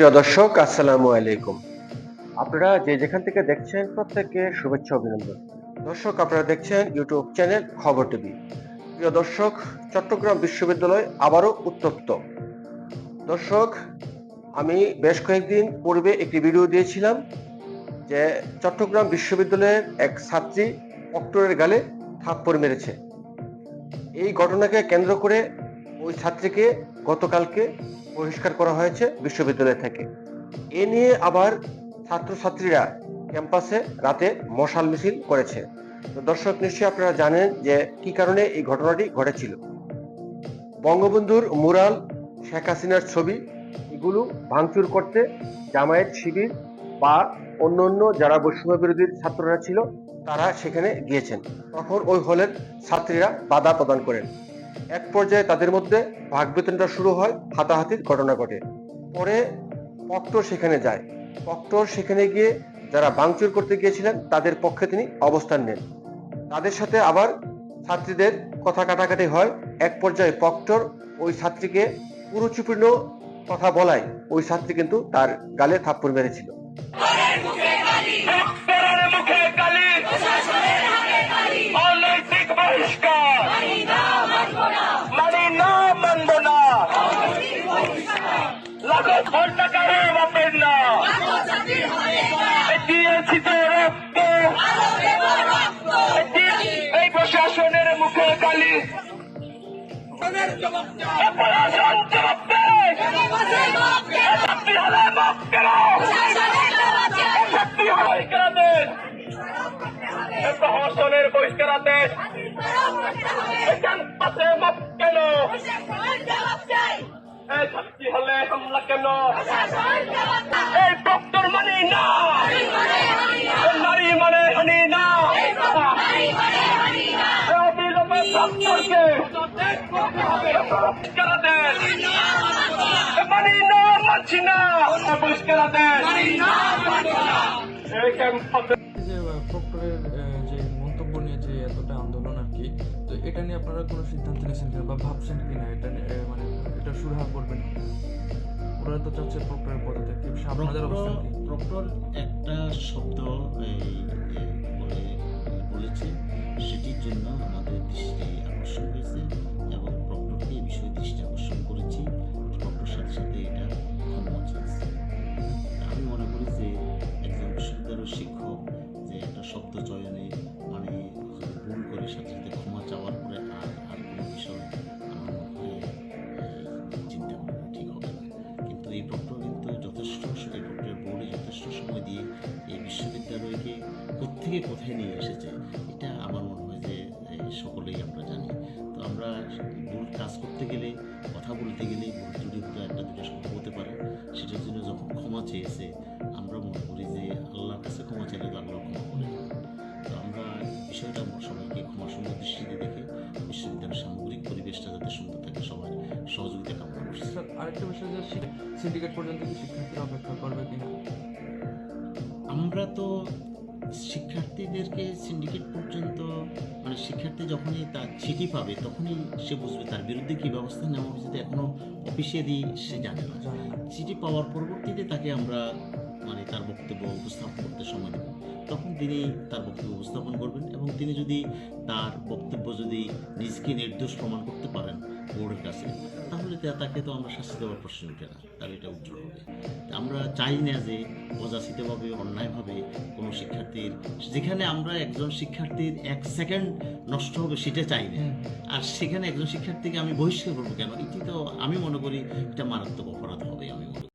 প্রিয় দর্শক, আসসালামু আলাইকুম। আপনারা যে যেখান থেকে দেখছেন প্রত্যেককে শুভেচ্ছা অভিনন্দন। দর্শক, আপনারা দেখছেন ইউটিউব চ্যানেল খবর টিভি। প্রিয় দর্শক, চট্টগ্রাম বিশ্ববিদ্যালয় আবারও উত্তপ্ত। দর্শক, আমি বেশ কয়েকদিন পূর্বে একটি ভিডিও দিয়েছিলাম যে চট্টগ্রাম বিশ্ববিদ্যালয়ের এক ছাত্রী অক্টোরের গালে থাপ্পড় মেরেছে। এই ঘটনাকে কেন্দ্র করে ওই ছাত্রীকে গতকালকে বহিষ্কার করা হয়েছে বিশ্ববিদ্যালয় থেকে। এ নিয়ে আবার ছাত্রছাত্রীরা ক্যাম্পাসে রাতে মশাল মিছিল করেছে। তো দর্শক, নিশ্চয়ই আপনারা জানেন যে কি কারণে এই ঘটনাটি ঘটেছিল। বঙ্গবন্ধুর মুরাল শেখ হাসিনার ছবি, এগুলো ভাঙচুর করতে জামায়াত শিবির বা অন্য অন্য যারা বৈষম্য বিরোধী ছাত্ররা ছিল, তারা সেখানে গিয়েছেন। তখন ওই হলের ছাত্রীরা বাধা প্রদান করেন। এক পর্যায়ে তাদের মধ্যে ভাগ বেতনটা শুরু হয় হাতাহাতির ঘটনা ঘটে। পরে পক্টর সেখানে যায়। পক্টর সেখানে গিয়ে যারা ভাঙচুর করতে গিয়েছিলেন তাদের পক্ষে তিনি অবস্থান নেন। তাদের সাথে আবার ছাত্রীদের কথা কাটাকাটি হয়। এক পর্যায়ে পক্টর ওই ছাত্রীকে পুরুচুপূর্ণ কথা বলায়। ওই ছাত্রী কিন্তু তার গালে থাপ্পড় মেরেছিল। বহিষ্কার। লাগত হত্যাকারী না। দিয়েছি তো রক্ত। এই প্রশাসনের মুখে কালি। প্রশাসন জবাব দেয় হলে মাফ প্রশাসনের বহিষ্কার দেন কেন? হামলা কেন? এই ডক্টর মানে না। নারী মানে হানি না। দেন। মানি যে মন্তব্য নিয়ে যে এতটা আন্দোলন আর কি, তো এটা নিয়ে আপনারা কোনো সিদ্ধান্ত নিয়েছেন বা ভাবছেন কিনা? এটা মানে এটা সুরাহা করবেন ওরা তো চাচ্ছে প্রক্টরের পদত্যাগ সে আপনাদের অবস্থান কি প্রক্টর একটা শব্দ এই, বলে বলেছে। সেটির জন্য আমাদের দৃষ্টি আকর্ষণ হয়েছে এবং প্রক্টরকে এই বিষয়ে দৃষ্টি আকর্ষণ করেছি। প্রক্টর সাথে সাথে এটা ক্ষমা চেয়েছে আমি মনে করি যে একজন বিশ্ববিদ্যালয়ের শিক্ষক যে একটা শব্দ চয়নে মানে ভুল করে সাথে বোর্ডে যথেষ্ট সময় দিয়ে এই বিশ্ববিদ্যালয়কে কোথেকে কোথায় নিয়ে এসেছে, এটা আমার মনে হয় যে সকলেই আমরা জানি। তো আমরা ভুল কাজ করতে গেলে, কথা বলতে গেলে ভুল ত্রুটি একটা দুটো শব্দ হতে পারে। সেটার জন্য যখন ক্ষমা চেয়েছে, আমরা মনে করি যে, আল্লাহর কাছে ক্ষমা চাইলে তো আল্লাহ ক্ষমা করে তো আমরা বিষয়টা সবাইকে ক্ষমা সুন্দর দৃষ্টিতে দেখে, বিশ্ববিদ্যালয়ের সামগ্রিক পরিবেশটা যাতে সুন্দর থাকে, সবার সহযোগিতা কামনা করছি। আরেকটা বিষয় যে সিন্ডিকেট পর্যন্ত কি শিক্ষার্থীরা অপেক্ষা করবে কিনা? আমরা তো শিক্ষার্থীদেরকে সিন্ডিকেট পর্যন্ত মানে শিক্ষার্থী যখনই তার চিঠি পাবে তখনই সে বুঝবে তার বিরুদ্ধে কী ব্যবস্থা নেওয়া হয়েছে তো এখনও অফিসিয়ালি সে জানে না। জানে না। চিঠি পাওয়ার পরবর্তীতে তাকে আমরা মানে তার বক্তব্য উপস্থাপন করতে সময় দেব। তখন তিনি তার বক্তব্য উপস্থাপন করবেন এবং তিনি যদি তার বক্তব্য যদি নিজকে নির্দোষ প্রমাণ করতে পারেন বোর্ডের কাছে। তাহলে তাকে তো আমরা শাস্তি দেওয়ার প্রশ্ন উঠে না তাহলে এটা উজ্জ্বল হবে। আমরা চাই না যে অযাচিতভাবে অন্যায়ভাবে কোনো শিক্ষার্থীর যেখানে আমরা একজন শিক্ষার্থীর এক সেকেন্ড নষ্ট হবে সেটা চাই না। আর সেখানে একজন শিক্ষার্থীকে আমি বহিষ্কার করব কেন? এটি তো আমি মনে করি এটা মারাত্মক অপরাধ হবে আমি মনে করি।